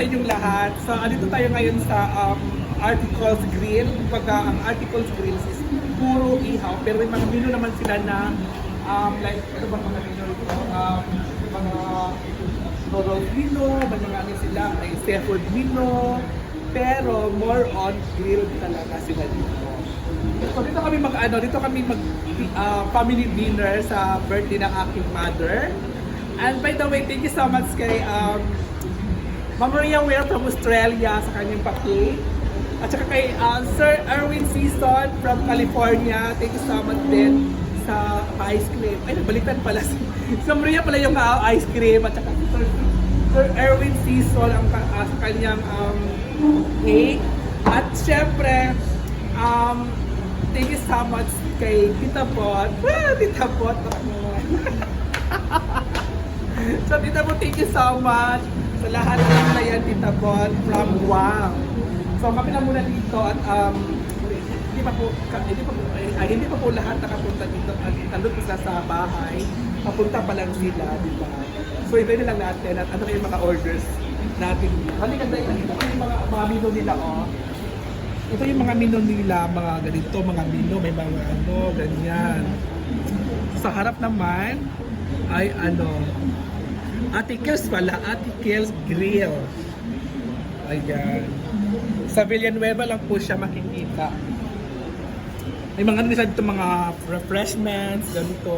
sa inyong lahat. So, andito tayo ngayon sa um, Articles Grill. Kumbaga, ang Articles Grill is puro ihaw. Pero may mga menu naman sila na um, like, ano ba mga menu ito? Um, mga Rodolf Mino, ano sila, may seafood Mino. Pero more on grill talaga sila dito. So dito kami mag ano, dito kami mag uh, family dinner sa birthday ng aking mother. And by the way, thank you so much kay um, Ma'am Maria Ware from Australia sa kanyang paki. At saka kay uh, Sir Erwin Season from California. Thank you so much din sa ice cream. Ay, nagbaliktad pala. Si Sir Maria pala yung uh, ice cream. At saka si Sir, Sir Erwin Season ang uh, sa kanyang um, cake. At syempre, um, thank you so much kay Tita Pot. Ah, Tita Pot. naman. so, Tita Pot, thank you so much sa lahat ng na yan, Tita Pot, from Guam. So, kami na muna dito at um, hindi pa po, hindi pa po, ay, hindi pa po lahat nakapunta dito. At nandun po sa bahay. Papunta pa lang sila, di ba? So, ibigay na lang natin at ano yung mga orders natin. Halika na, ito po yung mga, mga menu nila, oh. Ito yung mga menu nila, mga ganito, mga menu, may mga ano, ganyan. Sa harap naman ay ano, Articles pala, Articles Grill. Ayan. Sa Villanueva lang po siya makikita. May mga ano dito, mga refreshments, ganito.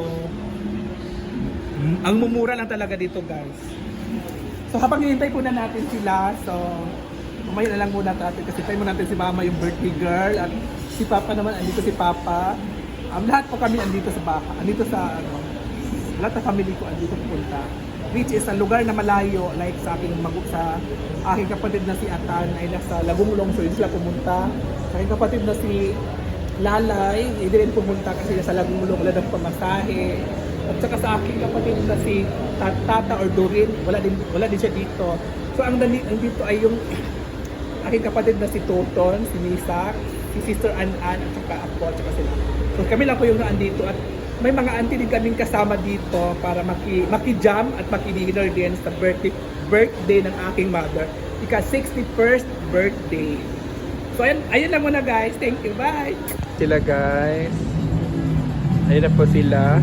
Mm, Ang mumura lang talaga dito, guys. So habang hinihintay po na natin sila, so mamaya na lang muna natin kasi tayo natin si Mama yung birthday girl at si Papa naman andito si Papa. Um, lahat po kami andito sa baka, andito sa ano, lahat ng family ko andito pupunta. Which is sa lugar na malayo, like sa aking magu sa aking kapatid na si Atan ay nasa Lagumulong, so yun sila pumunta. Sa aking kapatid na si Lalay, hindi rin pumunta kasi nasa Lagumulong, wala daw pamasahe. At saka sa aking kapatid na si Tat- Tata or Dorin, wala din, wala din siya dito. So ang, dali, ang dito ay yung aking kapatid na si Toton, si Misak, si Sister An-An, at saka ako, at saka sila. So kami lang po yung naandito at may mga auntie din kaming kasama dito para maki, maki-jam at maki-dinner din sa birthday, birthday ng aking mother. Ika 61st birthday. So ayun, ayun lang muna guys. Thank you. Bye! Sila guys. Ayun na po sila.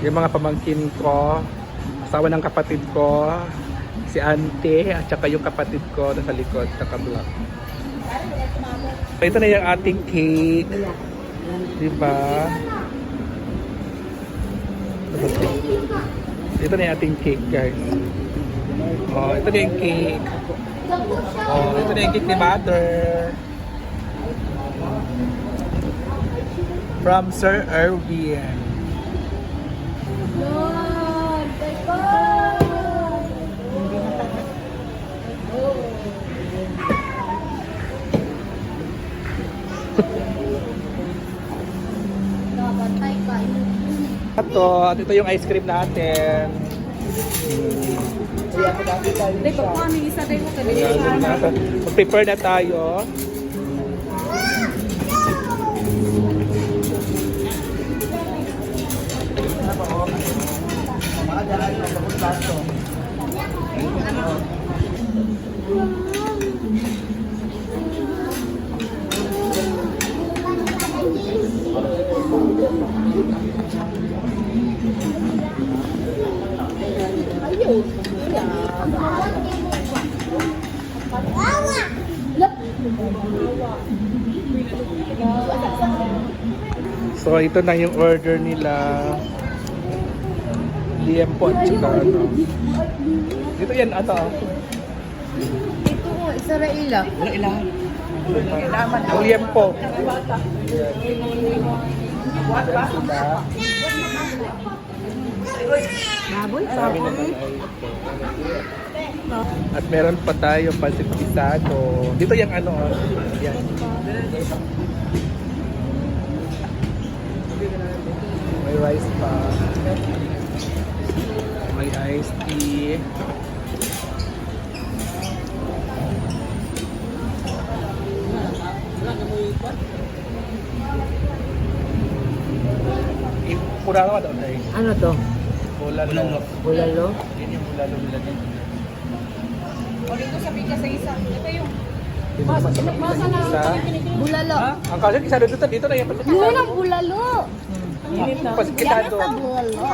Yung mga pamangkin ko, asawa ng kapatid ko, si ante, at saka yung kapatid ko nasa likod, naka-block. Ito na yung ating cake. Di ba? Ito na yung ating cake, guys. Oh, ito na yung cake. Oh, ito na yung cake ni Mother. From Sir Erwin. At ito yung ice cream natin. Day, pag kami isa day mo Ayan, Mag-prepare na tayo. So, ito na yung order nila. Liempo at saka ano. Dito yan, ata. Ito ko, Israela. Ang liempo. Baboy, Sabi naman ay At meron pa tayo pansit pisado. Dito yung ano, oh. yan. May rice pa. May iced tea. Pura ba doon ay? Ano to? Bulalo. Bulalo? Yan yung bulalo nila dito. O dito sa bigas sa isa. Ito yung Masa na? Isa. bulalo. Ha? Ang kasi isa dito dito na yung Yun ang bulalo. Init na. Pasikitado. bulalo.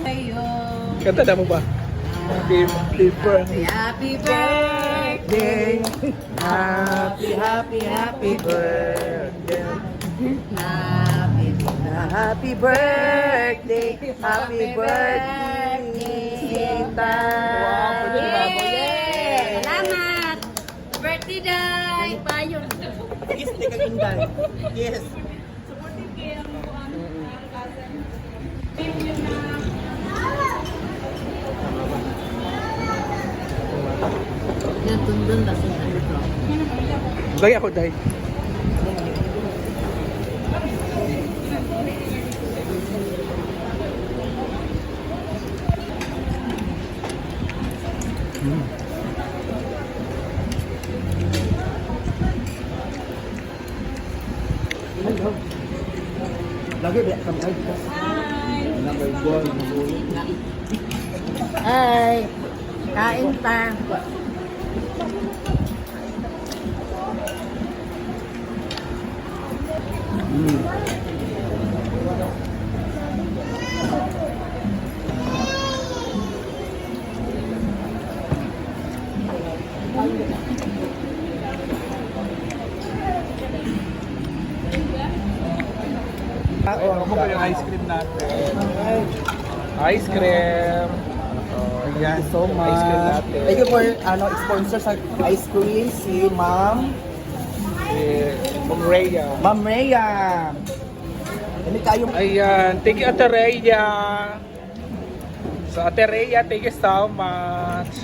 Ayo. Kanta na mo ba? Happy birthday. Happy birthday. Happy, happy, happy birthday. Happy Happy birthday, happy birthday, Tita. Na? Yay! Salamat! Birthday day! Payon. Yes, inday. Yes. Yan, tundun ba siya? Gaya ako, Day. Lagi ba kamay? Number one. Ay, pa. Ano po yung ice cream natin? Ice cream. Oh, Thank you so much. Ice cream natin. Thank you for ano, sponsor sa ice cream si Ma'am Si Ma'am Rhea. Ma'am Rhea. Hindi kayo Ayan. Thank you, Ate Rhea. So, Ate Rhea, thank you so much.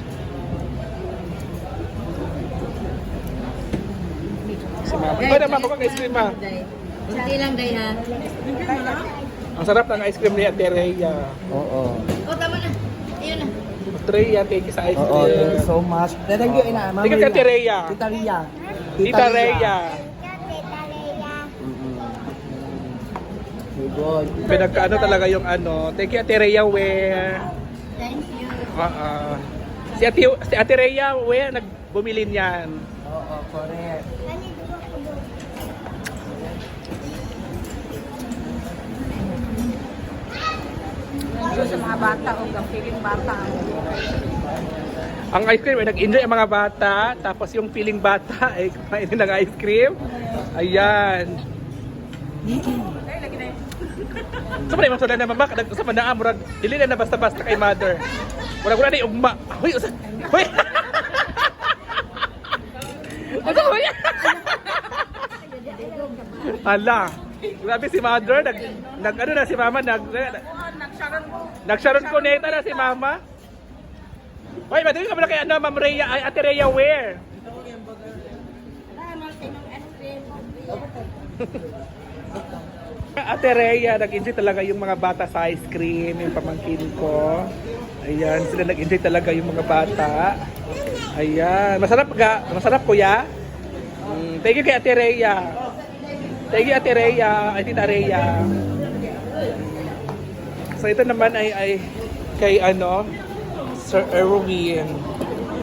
Si Mama. Ito naman po kang ice cream, ma. Kunti lang, day, ha? Ang sarap ng ice cream ni Ate Rhea. Oo. O, tama na. Ayun na. Ate Rhea, thank you sa ice Oo, thank you so much. Thank you, ina. Ma'am Thank you, Ate Rhea. Tita Rhea. Tita Rhea. Mm-mm. Very good. Pinagkaano talaga yung ano. Thank you, Ate Rhea, where? Thank you. Ah, ah. Si Ate, si Ate Rhea, where? Nagbumili niyan. Oo, correct. Ito sa mga bata, o ang feeling bata. Ang ice cream, ay nag-enjoy ang mga bata. Tapos yung feeling bata, ay kumain din ng ice cream. Ayan. Sa pa naman na mama, kadag sa na murag dili na na basta-basta kay mother. Murag wala ni ugma. Hoy, usa. Hoy. Ano yan? Hala. Grabe si mother, nag, nag ano na si mama, nag Nagsharon ko neta na si mama. Hoy, madali ka ba na kay ano, Ma'am Rhea, ay Ate Rhea where? Ate Rhea, nag-enjoy talaga yung mga bata sa ice cream, yung pamangkin ko. Ayan, sila nag-enjoy talaga yung mga bata. Ayan, masarap ga? Masarap kuya? Mm, thank you kay Ate Rhea. Thank you Ate Rhea, ay Tita Rhea. So ito naman ay, ay kay ano, Sir Erwin.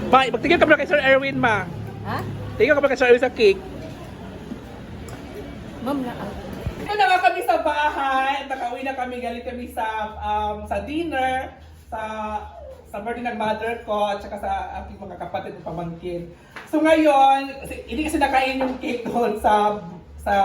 Ma, magtingin ka muna kay Sir Erwin, ma. Ha? Tingin ka muna kay Sir Erwin sa cake. Ma'am na. Ito na kami sa bahay. Nakauwi na kami. Galing kami sa um, sa dinner. Sa sa birthday ng mother ko at saka sa aking mga kapatid at pamangkin. So ngayon, kasi- hindi kasi nakain yung cake doon sa sa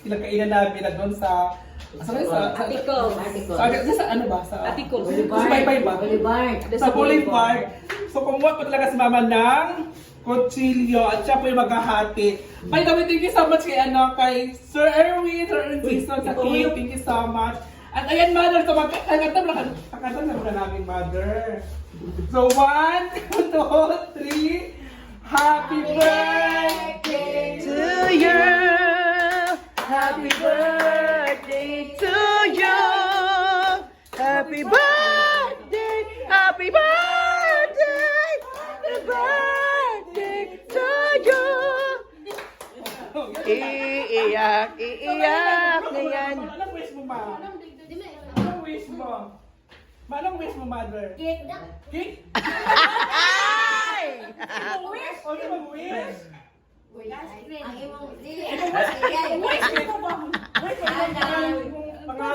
pinagkainan namin na doon sa sa sa Atiko. Atiko. sa, sa, sa ano ba? Sa Atiko. Sa Baybay ba? Boulevard. Sa Boulevard. So kumuha pa talaga si mama ng kutsilyo at siya po yung maghahati. By the way, thank you so much kay ano, kay Sir Erwin, Sir Erwin Season sa cake. Thank you so much. At ayan, mother, so magkakanta mo na, kakanta na muna namin, mother. So, one, two, three. Happy birthday To you, happy birthday Happy birthday, happy birthday, happy birthday to you. Iiyak, iiyak na yan. Anong wish mo, ma? Di mo Manong wish mo, mother? Cake. Cake? Ay! O, di ba wish? Ang imong dili. Wish mo ba? Wish mo ba?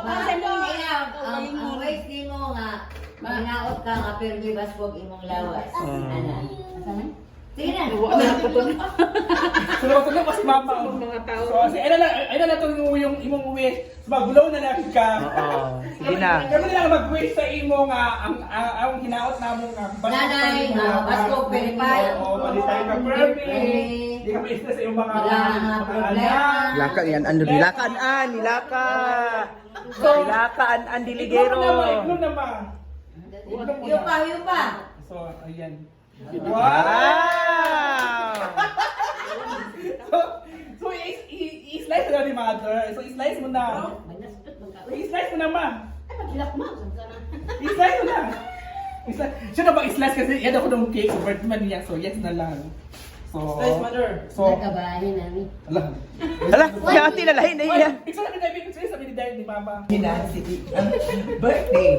Pangarap. Ang ang ways nimo nga Manaot ka nga pero di basbog imong lawas. Ana. Sige na. Sino ba tulog si mama? Mga tao. So, si ayun na lang, ayun na lang itong yung imong wish. Magulaw na lang ka. Oo. Sige na. Kami na lang mag-wish sa imo nga ang ang, ang hinaot namo nga. basta Nanay, nga, nga, basko, verify. Oo, balitay ka perfect. Hindi ka ma-stress sa iyong mga Wala mga problema. anak. Laka yan, ano, nilakaan an, nilaka. Nilakaan an diligero. Iglong na ma, iglong na ma. Iglong mo Yupa, na. yupa. So, ayan. Wow! So, so i- i- i-slice na ni mother. So, i-slice mo na. I-slice mo na, ma. I-slice mo na. I-slice. Siya na ba i-slice kasi yan ako ng cake. So, birthday man niya. So, yes na lang. So, Slice, mother. So, Nagkabahin namin. alam. Hala, kaya ati na lahin na iya. picture na kita, picture sabi ni Dad ni Mama. Nancy, ang birthday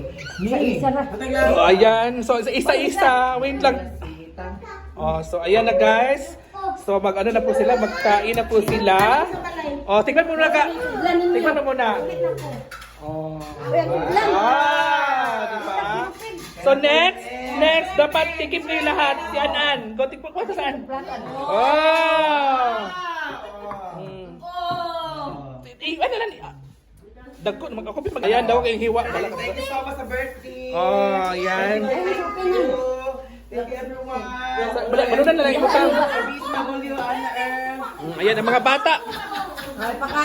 ni So, ayan. So, isa-isa. Wait lang. Oh, so ayan na guys. So mag ano na po sila, magkain na po sila. Oh, tingnan mo muna ka. Tingnan mo muna. Oh. Ah, diba? So next, next dapat tikip niyo lahat si Anan. Go tikip ko saan? Oh. Mm. Eh, ano lang? Dagko naman ako mag Ayan daw kayong hiwa. Thank you so much sa birthday. Oh, yan. Thank you. Thank you everyone. Bala, balunan na lang Julio Ana Earth. Ayan ang mga bata. Ay, paka